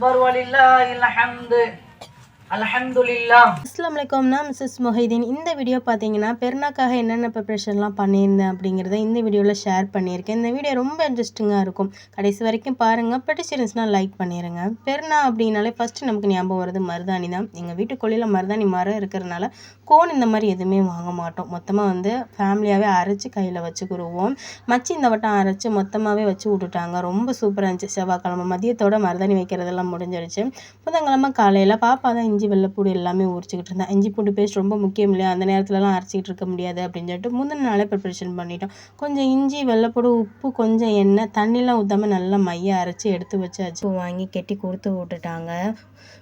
أكبر ولله الحمد. அலஹம்துல்லா அஸ்லாம் வலைக்கம்னா மிஸ்ஸஸ் மொஹிதீன். இந்த வீடியோ பார்த்தீங்கன்னா பெருநாக்காக என்னென்ன ப்ரிப்ரேஷன்லாம் பண்ணியிருந்தேன் அப்படிங்கிறத இந்த வீடியோவில் ஷேர் பண்ணியிருக்கேன். இந்த வீடியோ ரொம்ப இன்ட்ரெஸ்டிங்காக இருக்கும். கடைசி வரைக்கும் பாருங்கள் பிடிச்சிருந்துச்சுன்னா லைக் பண்ணிடுங்க பெருநா அப்படின்னாலே ஃபஸ்ட்டு நமக்கு ஞாபகம் வருது மருதாணி தான். எங்கள் வீட்டு வீட்டுக்குள்ளையில் மருதாணி மரம் இருக்கிறனால கோன் இந்த மாதிரி எதுவுமே வாங்க மாட்டோம். மொத்தமாக வந்து ஃபேமிலியாகவே அரைச்சி கையில் வச்சுக்கிடுவோம் மச்சி இந்த வட்டம் அரைச்சி மொத்தமாகவே வச்சு விட்டுட்டாங்க. ரொம்ப சூப்பராக இருந்துச்சு. செவ்வாய்க்கிழமை மதியத்தோட மருதாணி வைக்கிறதெல்லாம் முடிஞ்சிருச்சு. புதன்கிழமை காலையில் பாப்பா தான் இஞ்சி வெள்ளைப்பூடு எல்லாமே உரிச்சிக்கிட்டு இருந்தேன். இஞ்சி பூண்டு பேஸ்ட் ரொம்ப முக்கியம் இல்லையா? அந்த நேரத்துலலாம் அரைச்சிக்கிட்டு இருக்க முடியாது அப்படின்னு சொல்லிட்டு முந்தின நாளே ப்ரிப்பரேஷன் பண்ணிட்டோம். கொஞ்சம் இஞ்சி வெள்ளைப்பூடு உப்பு கொஞ்சம் எண்ணெய் தண்ணிலாம் ஊற்றாம நல்லா மைய அரைச்சி எடுத்து வச்சாச்சு. வாங்கி கெட்டி கொடுத்து விட்டுட்டாங்க.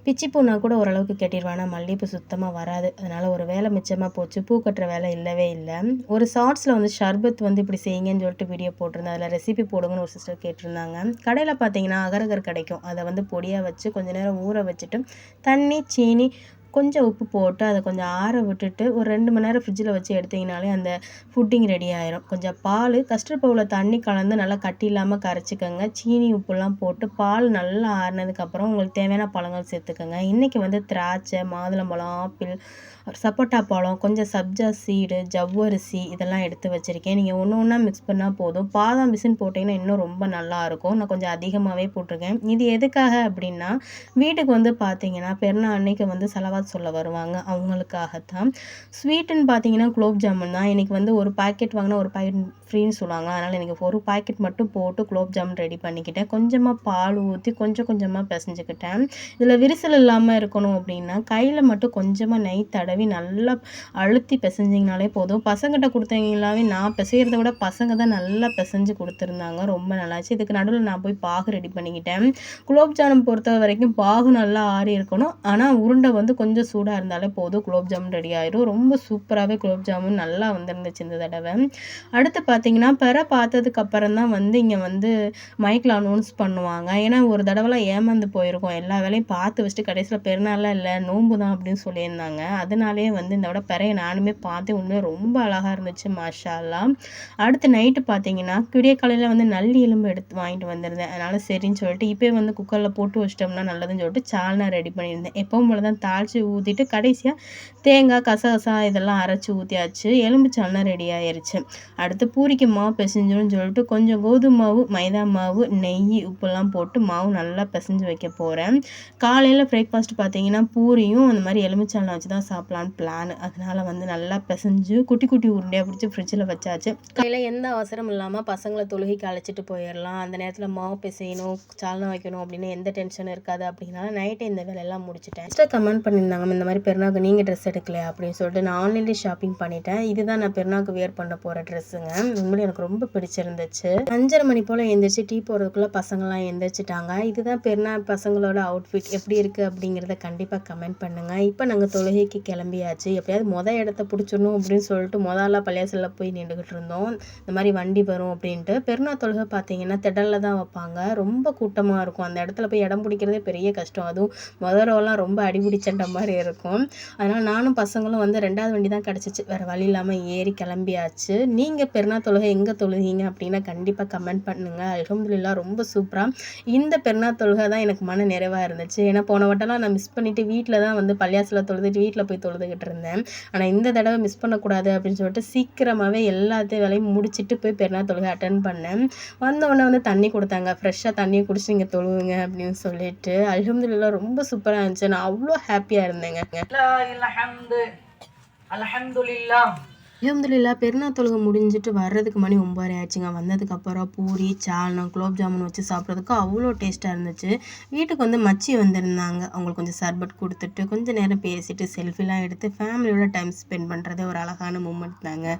பிச்சி பூனா கூட ஓரளவுக்கு கட்டிடுவேன் ஆனால் மல்லிகைப்பூ சுத்தமாக வராது. அதனால் ஒரு வேலை மிச்சமாக போச்சு. பூ கட்டுற வேலை இல்லவே இல்லை. ஒரு ஷார்ட்ஸில் வந்து ஷர்பத் வந்து இப்படி செய்யுங்கன்னு சொல்லிட்டு வீடியோ போட்டிருந்தேன். அதில் ரெசிபி போடுங்கன்னு ஒரு சிஸ்டர் கேட்டிருந்தாங்க. கடையில் பார்த்தீங்கன்னா அகரகர் கிடைக்கும். அதை வந்து பொடியாக வச்சு கொஞ்ச நேரம் ஊற வச்சுட்டு தண்ணி சீனி கொஞ்சம் உப்பு போட்டு அதை கொஞ்சம் ஆற விட்டுட்டு ஒரு ரெண்டு மணி நேரம் ஃப்ரிட்ஜில் வச்சு எடுத்தீங்கனாலே அந்த ஃபுட்டிங் ரெடி ஆயிரும். கொஞ்சம் பால் கஸ்டர்ட் பவுலில் தண்ணி கலந்து நல்லா கட்டி இல்லாமல் கரைச்சிக்கோங்க. சீனி உப்புலாம் போட்டு பால் நல்லா ஆறினதுக்கப்புறம் உங்களுக்கு தேவையான பழங்கள் சேர்த்துக்கோங்க. இன்றைக்கி வந்து திராட்சை மாதுளம்பழம் ஆப்பிள் சப்போட்டா பழம் கொஞ்சம் சப்ஜா சீடு ஜவ்வரிசி இதெல்லாம் எடுத்து வச்சுருக்கேன். நீங்கள் ஒன்று ஒன்றா மிக்ஸ் பண்ணால் போதும். பாதாம் பிசின் போட்டிங்கன்னா இன்னும் ரொம்ப நல்லாயிருக்கும் நான் கொஞ்சம் அதிகமாகவே போட்டிருக்கேன். இது எதுக்காக அப்படின்னா வீட்டுக்கு வந்து பார்த்தீங்கன்னா பெருநாள் அன்னைக்கு வந்து செலவாத் சொல்ல வருவாங்க. அவங்களுக்காகத்தான். ஸ்வீட்டுன்னு பார்த்தீங்கன்னா குலோப் ஜாமுன் தான். இன்றைக்கி வந்து ஒரு பாக்கெட் வாங்கினா ஒரு பாக்கெட் ஃப்ரீன்னு சொல்லுவாங்க. அதனால் எனக்கு ஒரு பாக்கெட் மட்டும் போட்டு குலோப் ஜாமுன் ரெடி பண்ணிக்கிட்டேன். கொஞ்சமாக பால் ஊற்றி கொஞ்சம் கொஞ்சமாக பிசைஞ்சுக்கிட்டேன். இதில் விரிசல் இல்லாமல் இருக்கணும் அப்படின்னா கையில் மட்டும் கொஞ்சமாக நெய் தடவி நல்லா அழுத்தி பிசைஞ்சிங்கனாலே போதும். பசங்கிட்ட கொடுத்தீங்களாவே நான் பிசைகிறத விட பசங்க தான் நல்லா பிசைஞ்சு கொடுத்துருந்தாங்க. ரொம்ப நல்லாச்சு. இதுக்கு நடுவில் நான் போய் பாகு ரெடி பண்ணிக்கிட்டேன். குலோப் ஜாமுன் பொறுத்த வரைக்கும் பாகு நல்லா ஆறி இருக்கணும். ஆனால் உருண்டை வந்து கொஞ்சம் கொஞ்சம் சூடாக இருந்தாலே போதும். குலோப் ஜாமுன் ரெடி ஆயிரும். ரொம்ப சூப்பராகவே குலோப் ஜாமுன் நல்லா வந்துருந்துச்சு இந்த தடவை. அடுத்து பார்த்தீங்கன்னா பெற பார்த்ததுக்கு அப்புறம் தான் வந்து இங்கே வந்து மைக்கில் அனௌன்ஸ் பண்ணுவாங்க. ஏன்னா ஒரு தடவைலாம் ஏமாந்து போயிருக்கோம். எல்லா வேலையும் பார்த்து வச்சுட்டு கடைசியில் பெருநாளாக இல்லை நோன்பு தான் அப்படின்னு சொல்லியிருந்தாங்க. அதனாலே வந்து இந்த விட பிறைய நானுமே பார்த்தேன். உண்மையாக ரொம்ப அழகாக இருந்துச்சு மாஷா அடுத்து நைட்டு பார்த்தீங்கன்னா விடிய காலையில் வந்து நல்லி எலும்பு எடுத்து வாங்கிட்டு வந்திருந்தேன். அதனால் சரின்னு சொல்லிட்டு இப்போ வந்து குக்கரில் போட்டு வச்சிட்டோம்னா நல்லதுன்னு சொல்லிட்டு சால்னா ரெடி பண்ணியிருந்தேன். எப்பவும் போல தான் அரைச்சி ஊற்றிட்டு கடைசியாக தேங்காய் கசகசா இதெல்லாம் அரைச்சி ஊற்றியாச்சு எலும்புச்சாலாம் ரெடி ஆயிடுச்சு அடுத்து பூரிக்கு மாவு பிசைஞ்சோன்னு சொல்லிட்டு கொஞ்சம் கோதுமை மாவு மைதா மாவு நெய் உப்புலாம் போட்டு மாவு நல்லா பிசைஞ்சு வைக்க போகிறேன் காலையில் பிரேக்ஃபாஸ்ட் பார்த்தீங்கன்னா பூரியும் அந்த மாதிரி எலுமிச்சால்னா வச்சு தான் சாப்பிட்லான்னு பிளான் அதனால் வந்து நல்லா பிசைஞ்சு குட்டி குட்டி உருண்டையாக பிடிச்சி ஃப்ரிட்ஜில் வச்சாச்சு. கையில் எந்த அவசரம் இல்லாமல் பசங்களை தொழுகைக்கு அழைச்சிட்டு போயிடலாம் அந்த நேரத்தில் மாவு பிசையணும் சால்னா வைக்கணும் அப்படின்னு எந்த டென்ஷனும் இருக்காது அப்படின்னால நைட்டு இந்த வேலையெல்லாம் முடிச்சிட்டேன். கமெண்ட் கமெண்ட் பண்ணியிருந்தாங்க இந்த மாதிரி பெருநாக்கு நீங்கள் ட்ரெஸ் எடுக்கலையா அப்படின்னு சொல்லிட்டு நான் ஆன்லைன்லேயே ஷாப்பிங் பண்ணிட்டேன். இதுதான் நான் பெருநாக்கு வியர் பண்ண போகிற ட்ரெஸ்ஸுங்க உண்மையிலே எனக்கு ரொம்ப பிடிச்சிருந்துச்சு. அஞ்சரை மணி போல் எழுந்திரிச்சு டீ போடுறதுக்குள்ளே பசங்கள்லாம் எழுந்திரிச்சிட்டாங்க இதுதான் பெருநாள் பசங்களோட அவுட்ஃபிட் எப்படி இருக்குது அப்படிங்கிறத கண்டிப்பாக கமெண்ட் பண்ணுங்கள் இப்போ நாங்கள் தொழுகைக்கு கிளம்பியாச்சு. எப்படியாவது மொதல் இடத்த பிடிச்சிடணும் அப்படின்னு சொல்லிட்டு முதல்ல பள்ளியாசலில் போய் நின்றுக்கிட்டு இருந்தோம். இந்த மாதிரி வண்டி வரும் அப்படின்ட்டு. பெருநாள் தொழுகை பார்த்தீங்கன்னா திடலில் தான் வைப்பாங்க. ரொம்ப கூட்டமாக இருக்கும். அந்த இடத்துல போய் இடம் பிடிக்கிறதே பெரிய கஷ்டம். அதுவும் முதல்ல ரொம்ப அடிபிடி சண்டை மாதிரி இருக்கும். அதனால் நானும் பசங்களும் வந்து ரெண்டாவது வண்டி தான் கிடச்சிச்சு. வேறு வழி இல்லாமல் ஏறி கிளம்பியாச்சு. நீங்கள் பெருநாள் தொழுகை எங்கே தொழுகிங்க அப்படின்னா கண்டிப்பாக கமெண்ட் பண்ணுங்கள் அலமதுல்லா ரொம்ப சூப்பராக இந்த பெருநாள் தொழுகை தான் எனக்கு மன நிறைவாக இருந்துச்சு. ஏன்னா போன வட்டம்லாம் நான் மிஸ் பண்ணிவிட்டு வீட்டில் தான் வந்து பள்ளியாசில் தொழுதுட்டு வீட்டில் போய் தொழுதுகிட்டு இருந்தேன். ஆனால் இந்த தடவை மிஸ் பண்ணக்கூடாது அப்படின்னு சொல்லிட்டு சீக்கிரமாகவே எல்லாத்தையும் வேலையும் முடிச்சுட்டு போய் பெருநாள் தொழுகை அட்டன் பண்ணேன். வந்த உடனே வந்து தண்ணி கொடுத்தாங்க. ஃப்ரெஷ்ஷாக தண்ணியை குடிச்சு நீங்கள் தொழுவுங்க அப்படின்னு சொல்லிட்டு. அலமதுல்லா ரொம்ப சூப்பராக இருந்துச்சு. நான் அவ்வளோ ஹாப்பியாக இருந்தேங்க. அலஹம்துல்லா அலமதுல்லா பெருநாள் தொழுகை முடிஞ்சுட்டு வர்றதுக்கு மணி ஒம்பது ஆயிடுச்சுங்க. வந்ததுக்கப்புறம் பூரி சால்னம் குலோப் ஜாமுன் வச்சு சாப்பிட்றதுக்கு அவ்வளோ டேஸ்ட்டாக இருந்துச்சு. வீட்டுக்கு வந்து மச்சி வந்திருந்தாங்க. அவங்களுக்கு கொஞ்சம் சர்பட் கொடுத்துட்டு கொஞ்சம் நேரம் பேசிட்டு செல்ஃபிலாம் எடுத்து ஃபேமிலியோட டைம் ஸ்பெண்ட் பண்ணுறது ஒரு அழகான மூமெண்ட் தாங்க.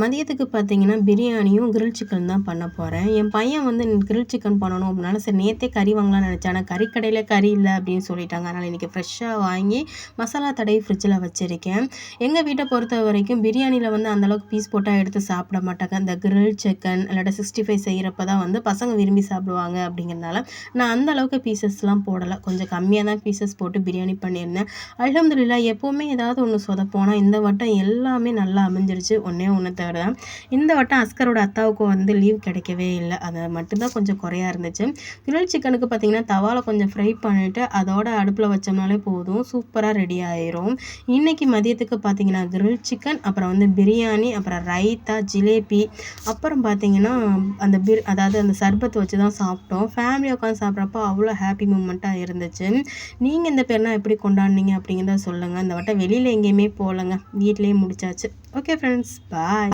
மதியத்துக்கு பார்த்தீங்கன்னா பிரியாணியும் கிரில் சிக்கன் தான் பண்ண போகிறேன் என் பையன் வந்து கிரில் சிக்கன் பண்ணணும். அப்படின்னால சரி நேற்றே கறி வாங்கலாம்னு நினச்சேன். ஆனால் கறி கடையில் கறி இல்லை அப்படின்னு சொல்லிட்டாங்க. அதனால் இன்றைக்கி ஃப்ரெஷ்ஷாக வாங்கி மசாலா தடவி ஃப்ரிட்ஜில் வச்சுருக்கேன். எங்கள் வீட்டை பொறுத்த வரைக்கும் பிரியாணியில் வந்து அந்தளவுக்கு பீஸ் போட்டால் எடுத்து சாப்பிட மாட்டாங்க. அந்த கிரில் சிக்கன் இல்லாட்ட சிக்ஸ்டி ஃபைவ் செய்கிறப்ப தான் வந்து பசங்க விரும்பி சாப்பிடுவாங்க அப்படிங்கிறனால நான் அந்த அளவுக்கு பீசஸ்லாம் போடலை. கொஞ்சம் கம்மியாக தான் பீசஸ் போட்டு பிரியாணி பண்ணியிருந்தேன். அலமதுல்லா எப்போவுமே ஏதாவது ஒன்று சொதப்போனால் இந்த வட்டம் எல்லாமே நல்லா அமைஞ்சிருச்சு. ஒன்றே ஒன்று தவிர தான் இந்த வட்டம் அஸ்கரோட அத்தாவுக்கும் வந்து லீவ் கிடைக்கவே இல்லை. அது மட்டும்தான் கொஞ்சம் குறையா இருந்துச்சு. கிரில் சிக்கனுக்கு பார்த்தீங்கன்னா தவாவில் கொஞ்சம் ஃப்ரை பண்ணிவிட்டு அதோட அடுப்பில் வச்சோம்னாலே போதும். சூப்பராக ரெடி ஆயிரும். இன்றைக்கி மதியத்துக்கு பார்த்தீங்கன்னா கிரில் சிக்கன் அப்புறம் வந்து பிரியாணி அப்புறம் ரைத்தா ஜிலேபி அப்புறம் பார்த்தீங்கன்னா அந்த பிர் அதாவது அந்த சர்பத் வச்சு தான் சாப்பிட்டோம் ஃபேமிலியாக உட்காந்து சாப்பிட்றப்போ அவ்வளோ ஹாப்பி மூமெண்ட்டாக இருந்துச்சு. நீங்கள் இந்த பேர்னால் எப்படி கொண்டாடினீங்க அப்படிங்கிறத சொல்லுங்கள் இந்த வட்டம் வெளியில் எங்கேயுமே போகலங்க. வீட்டிலேயே முடிச்சாச்சு. Okay friends bye